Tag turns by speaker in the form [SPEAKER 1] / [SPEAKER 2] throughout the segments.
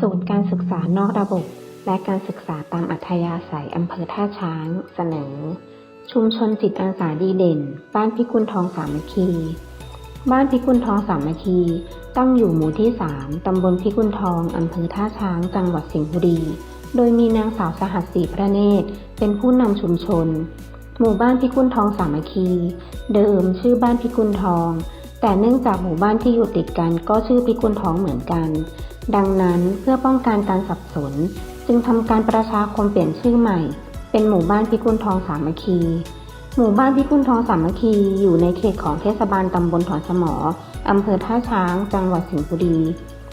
[SPEAKER 1] ศูนย์การศึกษานอกระบบ และการศึกษาตามอัธยาศัยอำเภอท่าช้าง เสนอ ชุมชนจิตอาสาดีเด่น บ้านพิกุลทองสามัคคี บ้านพิกุลทองสามัคคี ตั้งอยู่หมู่ที่ 3 ตำบลพิกุลทองอำเภอท่าช้าง จังหวัดสิงห์บุรี โดยมีนางสาวสหัสศรีพระเนตร เป็นผู้นำชุมชน หมู่บ้านพิกุลทองสามัคคี เดิมชื่อบ้านพิกุลทอง แต่เนื่องจากหมู่บ้านที่อยู่ติดกันก็ชื่อพิกุลทองเหมือนกัน ดังนั้นเพื่อป้องกันการสับสน จึงทำการประชาคมเปลี่ยนชื่อใหม่ เป็นหมู่บ้านพิกุลทองสามัคคี หมู่บ้านพิกุลทองสามัคคีอยู่ในเขตของเทศบาลตำบลถอนสมออำเภอท่าช้าง จังหวัดสิงห์บุรี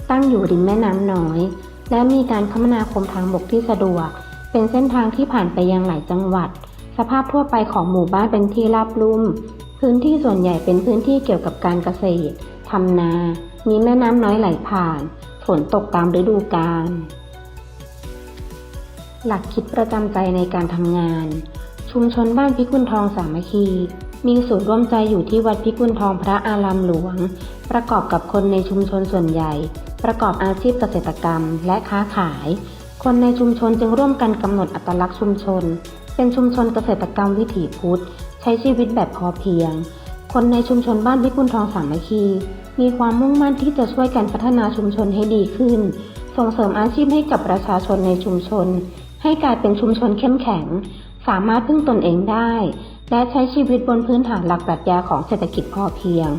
[SPEAKER 1] ตั้งอยู่ริมแม่น้ำน้อย และมีการคมนาคมทางบกที่สะดวก เป็นเส้นทางที่ผ่านไปยังหลายจังหวัด สภาพทั่วไปของหมู่บ้านเป็นที่ราบลุ่ม พื้นที่ส่วนใหญ่เป็นพื้นที่เกี่ยวกับการเกษตรทำนา มีแม่น้ำน้อยไหลผ่าน ฝนตกตามฤดูกาล หลักคิดประจำใจในการทำงาน ชุมชนบ้านพิกุลทองสามัคคี มีศูนย์ร่วมใจอยู่ที่วัดพิกุลทองพระอารามหลวง ประกอบกับคนในชุมชนส่วนใหญ่ ประกอบอาชีพเกษตรกรรมและค้าขาย คนในชุมชนจึงร่วมกันกำหนดอัตลักษณ์ชุมชน เป็นชุมชนเกษตรกรรมวิถีพุทธ ใช้ชีวิตแบบพอเพียง คนในชุมชนบ้านพิกุลทองสามัคคี มีความมุ่งมั่นที่จะช่วยกันพัฒนาชุมชนให้ดีขึ้น ส่งเสริมอาชีพให้กับประชาชนในชุมชน ให้กลายเป็นชุมชนเข้มแข็ง สามารถพึ่งตนเองได้ และใช้ชีวิตบนพื้นฐานหลักปรัชญาของเศรษฐกิจพอเพียง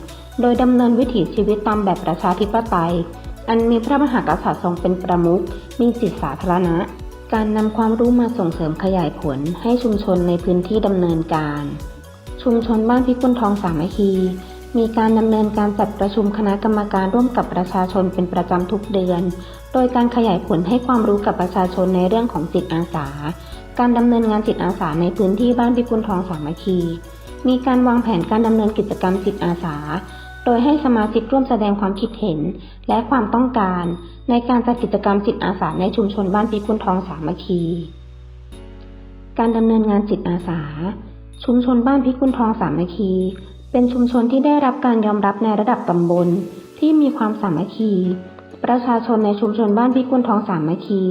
[SPEAKER 1] โดยดำเนินวิถีชีวิตตามแบบประชาธิปไตย อันมีพระมหากษัตริย์ทรงเป็นประมุข มีสิทธิสาธารณะ การนำความรู้มาส่งเสริมขยายผลให้ชุมชนในพื้นที่ดำเนินการ ชุมชนบ้านพิกุลทองสามัคคี มีการดำเนินการจัดประชุมคณะกรรมการร่วมกับประชาชนเป็นประจำทุกเดือน โดยการขยายผลให้ความรู้กับประชาชนในเรื่องของจิตอาสา การดำเนินงานจิตอาสาในพื้นที่บ้านพิกุลทองสามัคคี มีการวางแผนการดำเนินกิจกรรมจิตอาสา โดยให้สมาชิกร่วมแสดงความคิดเห็น และความต้องการ ในการจัดกิจกรรมจิตอาสาในชุมชนบ้านพิกุลทองสามัคคี การดำเนินงานจิตอาสา ชุมชนบ้านพิกุลทองสามัคคี เป็นชุมชนที่ได้รับการยอมรับในระดับตำบลที่มีความสามัคคี ประชาชนในชุมชนบ้านพิกุลทองสามัคคี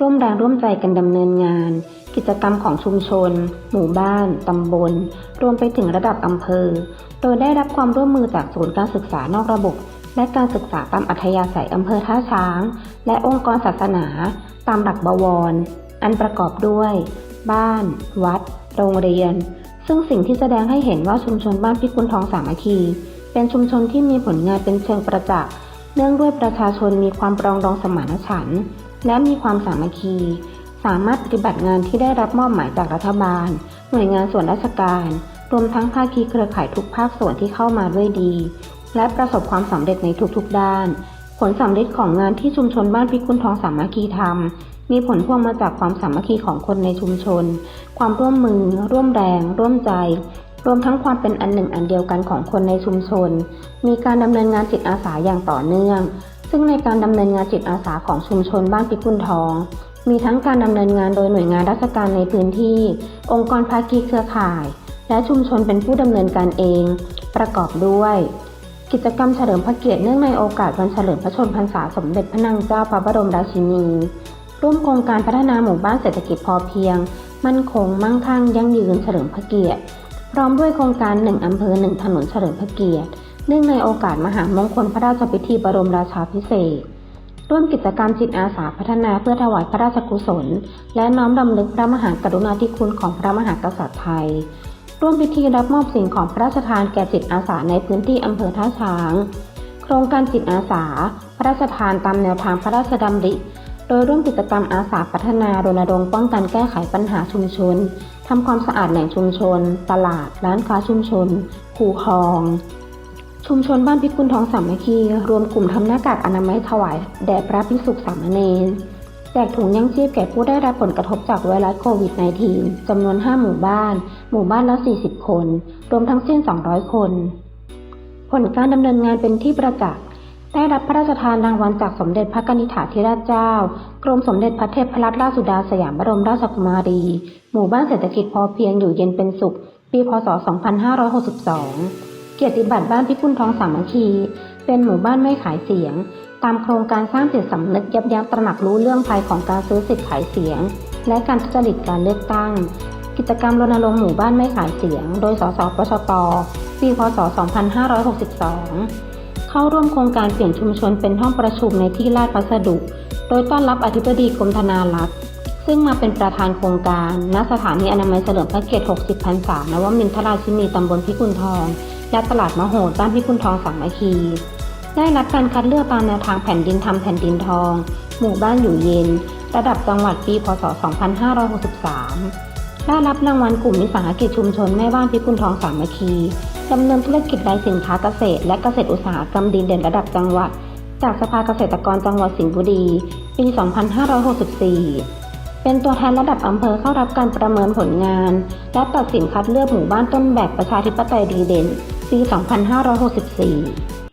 [SPEAKER 1] ร่วมแรงร่วมใจกันดำเนินงาน กิจกรรมของชุมชน หมู่บ้าน ตำบล รวมไปถึงระดับอำเภอ โดยได้รับความร่วมมือจากศูนย์การศึกษานอกระบบ และการศึกษาตามอัธยาศัยอำเภอท่าช้าง และองค์กรศาสนา ตามหลักบวร อันประกอบด้วย บ้าน วัด โรงเรียน ซึ่งสิ่งที่แสดงให้เห็นว่าชุมชนบ้านพิกุลทองสามัคคี เป็นชุมชนที่มีผลงานเป็นเชิงประจักษ์เนื่องด้วยประชาชนมีความปรองดองสมานฉันท์และมีความสามัคคี สามารถปฏิบัติงานที่ได้รับมอบหมายจากรัฐบาล หน่วยงานส่วนราชการ รวมทั้งภาคีเครือข่ายทุกภาคส่วนที่เข้ามาด้วยดี และประสบความสำเร็จในทุกๆด้าน ผลสำเร็จของงานที่ชุมชนบ้านพิกุลทองสามัคคีทำมีผลพวงมาจากความสามัคคีของคนในชุมชน ความร่วมมือ ร่วมแรง ร่วมใจ รวมทั้งความเป็นอันหนึ่งอันเดียวกันของคนในชุมชน มีการดำเนินงานจิตอาสาอย่างต่อเนื่อง ซึ่งในการดำเนินงานจิตอาสาของชุมชนบ้านพิกุลทอง มีทั้งการดำเนินงานโดยหน่วยงานราชการในพื้นที่ องค์กรภาคีเครือข่าย และชุมชนเป็นผู้ดำเนินการเอง ประกอบด้วย กิจกรรมเฉลิมพระเกียรติเนื่องในโอกาสวันเฉลิมพระชนมพรรษาสมเด็จพระนางเจ้าพระบรมราชินี ร่วมโครงการพัฒนาหมู่บ้านเศรษฐกิจพอเพียง มั่นคง มั่งคั่ง ยั่งยืนเฉลิมพระเกียรติ พร้อมด้วยโครงการหนึ่งอำเภอหนึ่งถนนเฉลิมพระเกียรติ เนื่องในโอกาสมหามงคลพระราชพิธีบรมราชาภิเศษ ร่วมกิจกรรมจิตอาสาพัฒนาเพื่อถวายพระราชกุศล และน้อมรำลึกพระมหากรุณาธิคุณของพระมหากษัตริย์ไทย ร่วมพิธีรับมอบสิ่งของพระราชทานแก่จิตอาสาในพื้นที่อำเภอท่าช้าง โครงการจิตอาสา พระราชทานตามแนวทางพระราชดำริ โดยร่วมกิจกรรมอาสาพัฒนารณรงค์ป้องกันแก้ไขปัญหาชุมชนทำความสะอาดแหล่งชุมชน ตลาด ร้านค้าชุมชน คูคลอง ชุมชนบ้านพิกุลทองสามัคคี รวมกลุ่มทำหน้ากากอนามัยถวายแด่พระภิกษุสามเณร แจกถุงยังชีพแก่ผู้ได้รับผลกระทบจากไวรัสโควิด -19 จำนวน 5 หมู่บ้าน หมู่บ้านละ 40 คน รวมทั้งสิ้น 200 คน ผลการดำเนินงานเป็นที่ประจักษ์ ได้รับพระราชทานรางวัลจากสมเด็จพระกนิษฐาธิราชเจ้า กรมสมเด็จพระเทพรัตนราชสุดาสยามบรมราชกุมารี หมู่บ้านเศรษฐกิจพอเพียงอยู่เย็นเป็นสุข ปีพศ 2562 เกียรติบัตรบ้านพิกุลทองสามัคคี เป็นหมู่บ้านไม่ขายเสียง ตามโครงการสร้างจิตสำนึกยับยั้งตระหนักรู้เรื่องภัยของการซื้อสิทธิ์ขายเสียง และการทุจริตการเลือกตั้ง กิจกรรมรณรงค์หมู่บ้านไม่ขายเสียง โดย สสปชปปีพศ 2562 เข้าร่วมโครงการเปลี่ยนชุมชนเป็นห้องประชุมในที่ราชพัสดุ โดยต้อนรับอธิบดีกรมธนารักษ์ซึ่งมาเป็นประธานโครงการณสถานีอนามัยเฉลิมพระเกียรติ 60 พรรษานวมินทราชินีตำบลพิกุลทอง และตลาดมโหดบ้านพิกุลทองสามัคคี ได้รับการคัดเลือกตามแนวทางแผ่นดินทำแผ่นดินทอง หมู่บ้านอยู่เย็น ระดับจังหวัดปี พศ 2563 ได้รับรางวัลกลุ่มวิสาหกิจชุมชนแม่บ้านพิกุลทองสามัคคีดำเนินธุรกิจรายสินค้าเกษตร และเกษตรอุตสาหกรรมดีเด่นระดับจังหวัด จากสภาเกษตรกรจังหวัดสิงห์บุรี ปี 2564 เป็นตัวแทนระดับอำเภอเข้ารับการประเมินผลงาน และตัดสินคัดเลือกหมู่บ้านต้นแบบประชาธิปไตยดีเด่น ปี 2564